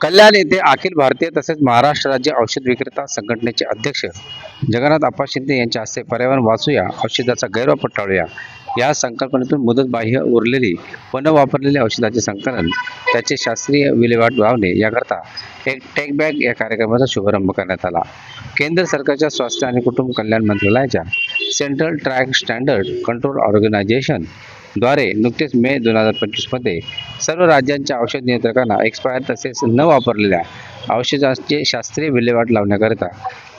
कल्याण येथे अखिल भारतीय तसेच महाराष्ट्र राज्य औषध विक्रेता संघटनेचे अध्यक्ष जगन्नाथ आप्पा शिंदे यांच्या हस्ते पर्यावरण वाचूया औषधाचा गैरवापर टाळूया. या संकल्पनेतून मुदतबाह्य उरलेली व न औषधाचे संकलन त्याचे शास्त्रीय विल्हेवाट लावणे याकरता एक टेक बॅग या कार्यक्रमाचा शुभारंभ करण्यात आला. केंद्र सरकारच्या स्वास्थ्य आणि कुटुंब कल्याण मंत्रालयाच्या central drugs standard control organisation द्वारे नुकतेच मे दोन हजार पंचवीसमध्ये सर्व राज्यांच्या औषध नियंत्रकांना एक्सपायर तसेच न वापरलेल्या औषधांचे शास्त्रीय विल्हेवाट लावण्याकरिता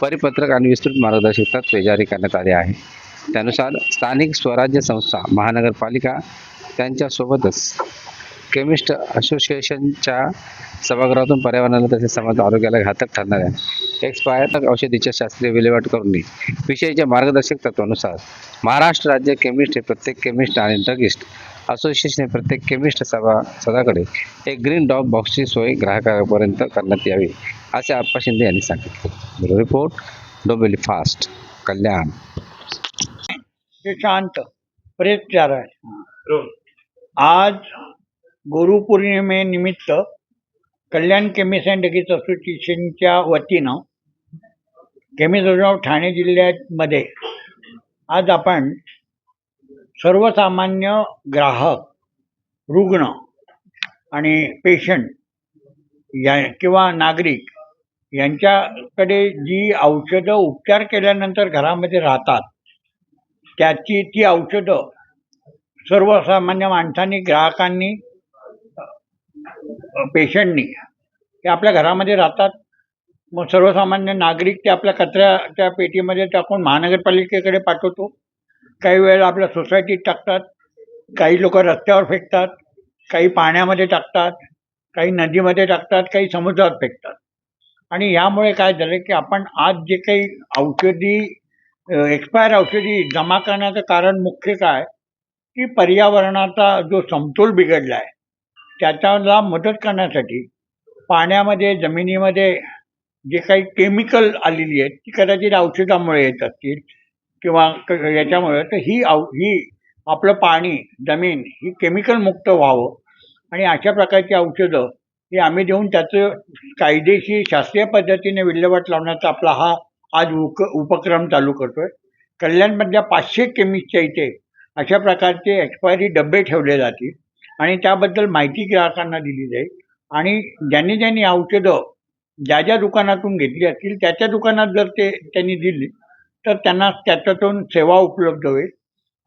परिपत्रक आणि विस्तृत मार्गदर्शक तत्त्वे जारी करण्यात आले आहे. त्यानुसार स्थानिक स्वराज्य संस्था महानगरपालिका त्यांच्यासोबतच केमिस्ट असोसिएशनच्या सभागृहातून पर्यावरणाला तसेच समाज आरोग्याला घातक ठरणाऱ्या एक्सपायर औषधीच्या शास्त्रीय विल्हेवाट करून विषयीच्या मार्गदर्शक तत्वानुसार महाराष्ट्र राज्य केमिस्ट हे प्रत्येक केमिस्ट आणि ड्रगिस्ट असोसिएशन हे प्रत्येक केमिस्ट सभा सदाकडे एक ग्रीन डॉग बॉक्सची सोय ग्राहकापर्यंत करण्यात यावी असे आप्पा शिंदे यांनी सांगितले. Report Dombivli fast Kalyan. शांत प्रेत चार आहे. आज गुरुपौर्णिमेनिमित्त कल्याण केमिस्ट अँड डगीज असोसिएशनच्या वतीनं केमिस्टगाव ठाणे जिल्ह्यामध्ये आज आपण सर्वसामान्य ग्राहक रुग्ण आणि पेशंट या किंवा नागरिक यांच्याकडे जी औषधं उपचार केल्यानंतर घरामध्ये राहतात त्याची ती औषधं सर्वसामान्य माणसांनी ग्राहकांनी पेशंटनी. ते आपल्या घरामध्ये राहतात. मग सर्वसामान्य नागरिक ते आपल्या कचऱ्याच्या पेटीमध्ये टाकून महानगरपालिकेकडे पाठवतो. काही वेळेला आपल्या सोसायटीत टाकतात. काही लोक रस्त्यावर फेकतात. काही पाण्यामध्ये टाकतात. काही नदीमध्ये टाकतात. काही समुद्रात फेकतात. आणि यामुळे काय झालं की आपण आज जे काही औषधी एक्सपायर औषधी जमा करण्याचं कारण मुख्य काय? की पर्यावरणाचा जो समतोल बिघडला आहे त्याच्याला मदत करण्यासाठी पाण्यामध्ये जमिनीमध्ये जे काही केमिकल आलेली आहेत ती कदाचित औषधामुळे येत असतील किंवा क- याच्यामुळे तर ही औ ही आपलं पाणी जमीन ही केमिकल मुक्त व्हावं आणि अशा प्रकारची औषधं ही आम्ही देऊन त्याचं कायदेशीर शास्त्रीय पद्धतीने विल्हेवाट लावण्याचा आपला हा आज उक उपक्रम चालू करतोय. कल्याणमधल्या पाचशे केमिस्टच्या इथे अशा प्रकारचे एक्सपायरी डबे ठेवले जातील. आणि त्याबद्दल माहिती ग्राहकांना दिली जाईल. आणि ज्यांनी ज्यांनी औषधं ज्या ज्या दुकानातून घेतली असतील त्या त्या दुकानात जर ते त्यांनी दिली तर त्यांना त्याच्यातून सेवा उपलब्ध होईल.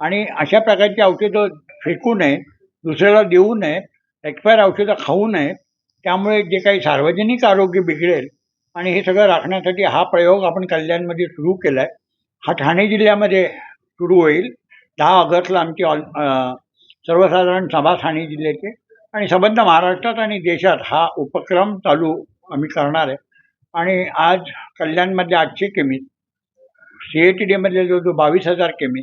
आणि अशा प्रकारची औषधं फेकू नये दुसऱ्याला देऊ नये एक्सपायर औषधं खाऊ नये त्यामुळे जे काही सार्वजनिक आरोग्य बिघडेल आणि हे सगळं राखण्यासाठी हा प्रयोग आपण कल्याणमध्ये सुरू केला आहे हा ठाणे जिल्ह्यामध्ये सुरू होईल. दहा ऑगस्टला आमची ऑल सर्वसाधारण सभा ठाणे जिल्ह्याचे आणि संबंध महाराष्ट्रात आणि देशात हा उपक्रम चालू आम्ही करणार आहे. आणि आज कल्याणमधले आठशे केमी सी ए टी डीमधले जो जो बावीस हजार केमी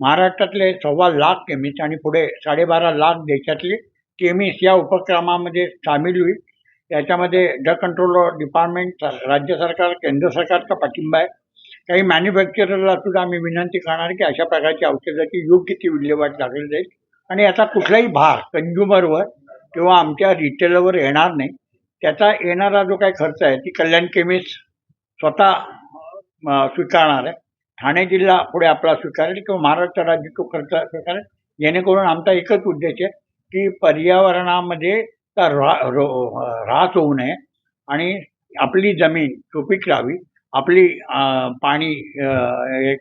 महाराष्ट्रातले सव्वा लाख केमिस्ट आणि पुढे साडेबारा लाख देशातले केमिस या उपक्रमामध्ये सामील होईल. याच्यामध्ये ड्रग कंट्रोल डिपार्टमेंट राज्य सरकार केंद्र सरकारचा पाठिंबा आहे. काही मॅन्युफॅक्चररला सुद्धा आम्ही विनंती करणार की अशा प्रकारची औषधाची योग्य ती विल्हेवाट लागली जाईल. आणि याचा कुठलाही भार कंझ्युमरवर किंवा आमच्या रिटेलवर येणार नाही. त्याचा येणारा जो काही खर्च आहे ती कल्याण केमिस्ट स्वतः स्वीकारणार आहे. ठाणे जिल्हा पुढे आपला स्वीकारेल किंवा महाराष्ट्र राज्य तो खर्च स्वीकारेल. जेणेकरून आमचा एकच उद्देश आहे की पर्यावरणामध्ये रा ऱ्हास होऊ नये आणि आपली जमीन सुपीक राहावी आपली पाणी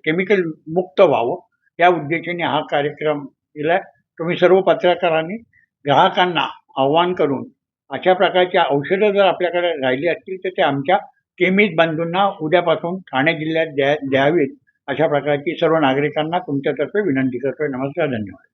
केमिकल मुक्त व्हावं. या उद्देशाने हा कार्यक्रम केला तुम्ही सर्व पत्रकारांनी ग्राहकांना आव्हान करून अशा प्रकारची औषधं जर आपल्याकडे राहिली असतील तर ते आमच्या केमिस्ट बंधूंना उद्यापासून ठाणे जिल्ह्यात द्या द्यावीत अशा प्रकारची सर्व नागरिकांना तुमच्यातर्फे विनंती करतोय. नमस्कार धन्यवाद.